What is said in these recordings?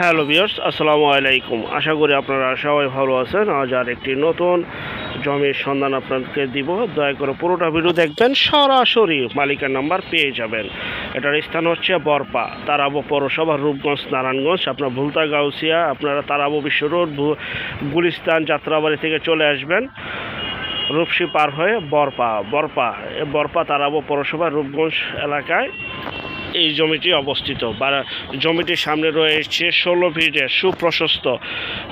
Hello বিয়ার্স আসসালামু আলাইকুম। আশা করি আপনারা সবাই ভালো আছেন। আজ আর একটি নতুন জমির সন্ধান আপনাদেরকে দিব। দয়া করে পুরোটা ভিডিও দেখবেন, সরাসরি মালিকের নাম্বার পেয়ে যাবেন। এটার স্থান হচ্ছে বরপা, তারাবো পৌরসভা রূপগঞ্জ, নারায়ণগঞ্জ। আপনার ভুলতা গাউসিয়া আপনারা তারাবো বিশ্ব রোড গুলিস্তান যাত্রাবাড়ি থেকে চলে আসবেন, রূপসী পার হয়ে বরপা। বরপা বরপা তারাবো পৌরসভা রূপগঞ্জ এলাকায়। এই জমিটি অবস্থিত। বা জমিটির সামনে রয়েছে ষোলো ফিটের সুপ্রশস্ত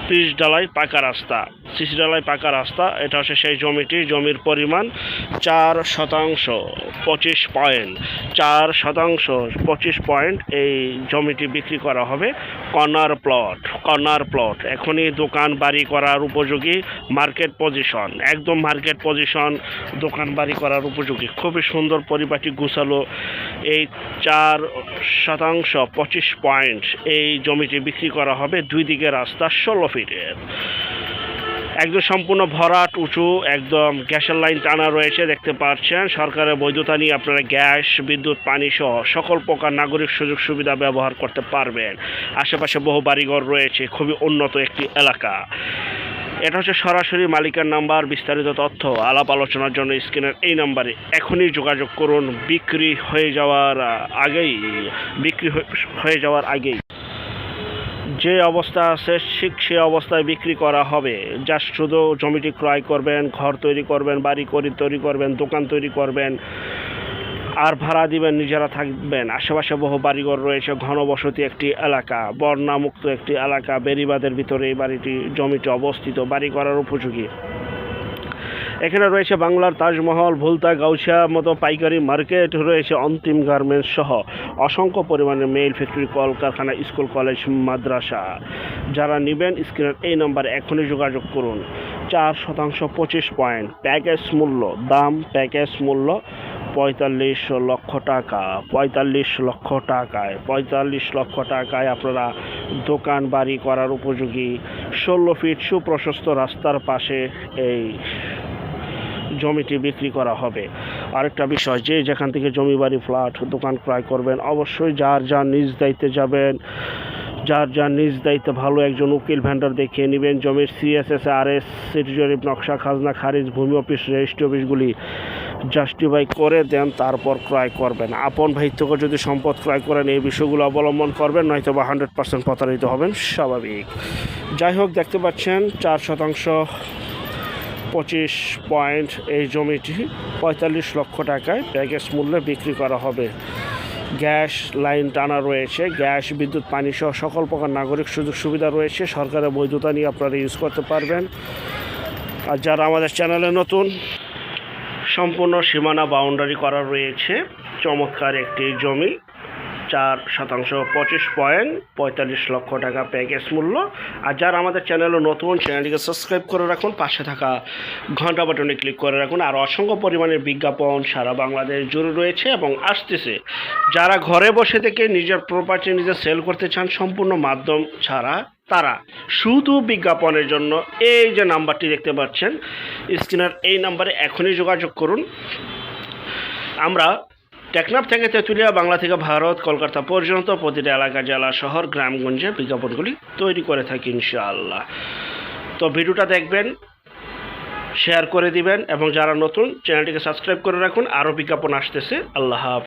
পিচ ডালাই পাকা রাস্তা। সিসি ডালাই পাকা রাস্তা, এটা হচ্ছে সেই জমিটি। জমির পরিমাণ চার শতাংশ, পঁচিশ পয়েন্ট। চার শতাংশ, পঁচিশ পয়েন্ট এই জমিটি বিক্রি করা হবে। Corner plot corner plot. এখনই দোকান বাড়ি করার উপযোগী মার্কেট পজিশন। একদম মার্কেট পজিশন, দোকান বাড়ি করার উপযোগী। খুবই সুন্দর পরিপাটি গুছালো। এই চার শতাংশ, পঁচিশ পয়েন্ট এই জমিটি বিক্রি করা হবে দুই দিকে রাস্তা ষোলো ফিটের। একদম সম্পূর্ণ ভরাট, উঁচু, একদম গ্যাসের লাইন টানা রয়েছে, দেখতে পাচ্ছেন। সরকারের বৈধতা নিয়ে আপনারা গ্যাস, বিদ্যুৎ, পানি সহ সকল প্রকার নাগরিক সুযোগ সুবিধা ব্যবহার করতে পারবেন। আশেপাশে বহু বাড়িঘর রয়েছে, খুবই উন্নত একটি এলাকা। এটা হচ্ছে সরাসরি মালিকের নাম্বার, বিস্তারিত তথ্য, আলাপ আলোচনার জন্য স্ক্রিনের এই নাম্বারে এখনই যোগাযোগ করুন। বিক্রি হয়ে যাওয়ার আগেই, বিক্রি হয়ে- যাওয়ার আগেই। যে অবস্থা আছে, ঠিক সে অবস্থায় বিক্রি করা হবে। যা শুধু জমিটি ক্রয় করবেন, ঘর তৈরি করবেন, বাড়ি করি তৈরি করবেন, দোকান তৈরি করবেন, আর ভাড়া দিবেন, নিজেরা থাকবেন। আশেপাশে বহু বাড়িঘর রয়েছে, ঘনবসতি একটি এলাকা বর্ণামুক্ত একটি এলাকা বেরিবাদের ভিতরে এই বাড়িটি, জমিটি অবস্থিত, বাড়ি করার উপযোগী। এখানে রয়েছে বাংলার তাজমহল, ভুলতা গাউছিয়া মতো পাইকারি মার্কেট, রয়েছে অন্তিম গার্মেন্টস সহ অসংখ্য পরিমাণে মেইল ফ্যাক্টরি কলকারখানা স্কুল কলেজ মাদ্রাসা। যারা নেবেন স্ক্রিনের এই নম্বরে এখনই যোগাযোগ করুন। চার শতাংশ পঁচিশ পয়েন্ট প্যাকেজ মূল্য, দাম প্যাকেজ মূল্য পঁয়তাল্লিশ লক্ষ টাকা। পঁয়তাল্লিশ লক্ষ টাকায়, পঁয়তাল্লিশ লক্ষ টাকায় আপনারা দোকান বাড়ি করার উপযোগী। ষোলো ফিট সুপ্রশস্ত রাস্তার পাশে এই জমিটি বিক্রি করা হবে। আরেকটা বিষয়, যে যেখান থেকে জমি বাড়ি, ফ্ল্যাট, দোকান ক্রয় করবেন, অবশ্যই যার যার নিজ দায়িত্বে যাবেন, যার যার নিজ দায়িত্বে ভালো একজন উকিল ভেন্ডার দেখিয়ে নেবেন। জমির সিএসএস আর এস সিটি জরিপ, নকশা, খাজনা, খারিজ, ভূমি অফিস, রেজিস্ট্রি অফিসগুলি জাস্টিফাই করে দেন, তারপর ক্রয় করবেন। আপন ভাই থেকে যদি সম্পদ ক্রয় করেন, এই বিষয়গুলো অবলম্বন করবেন নয়তো বা হান্ড্রেড পার্সেন্ট প্রতারিত হবেন, স্বাভাবিক। যাই হোক, দেখতে পাচ্ছেন, চার শতাংশ পঁচিশ পয়েন্ট এই জমিটি পঁয়তাল্লিশ লক্ষ টাকায় প্যাকেজ মূল্যে বিক্রি করা হবে। গ্যাস লাইন টানা রয়েছে। গ্যাস, বিদ্যুৎ, পানি সহ সকল প্রকার নাগরিক সুযোগ সুবিধা রয়েছে। সরকারের বৈধতা নিয়ে আপনারা ইউজ করতে পারবেন। আর যারা আমাদের চ্যানেলে নতুন, সম্পূর্ণ সীমানা বাউন্ডারি করা রয়েছে। চমৎকার একটি জমি। চার শতাংশ, পঁচিশ পয়েন্ট, পঁয়তাল্লিশ লক্ষ টাকা প্যাকেজ মূল্য। আর যারা আমাদের চ্যানেলে নতুন, চ্যানেলটিকে সাবস্ক্রাইব করে রাখুন, পাশে থাকা ঘণ্টা বাটনে ক্লিক করে রাখুন। আর অসংখ্য পরিমাণের বিজ্ঞাপন সারা বাংলাদেশ জুড়ে রয়েছে এবং আসতেছে। যারা ঘরে বসে থেকে নিজের প্রপার্টি নিজে সেল করতে চান, সম্পূর্ণ মাধ্যম ছাড়া তারা শুধু বিজ্ঞাপনের জন্য এই যে নাম্বারটি দেখতে পাচ্ছেন স্ক্রিনের এই নাম্বারে এখনই যোগাযোগ করুন। আমরা টেকনাফ থেকে তেঁতুলিয়া, বাংলা থেকে ভারত, কলকাতা পর্যন্ত প্রতিটা এলাকা, জেলা, শহর, গ্রামগঞ্জে বিজ্ঞাপনগুলি তৈরি করে থাকি ইনশাআল্লাহ। তো ভিডিওটা দেখবেন শেয়ার করে দিবেন এবং যারা নতুন চ্যানেলটিকে সাবস্ক্রাইব করে রাখুন, আরও বিজ্ঞাপন আসতেছে। আল্লাহ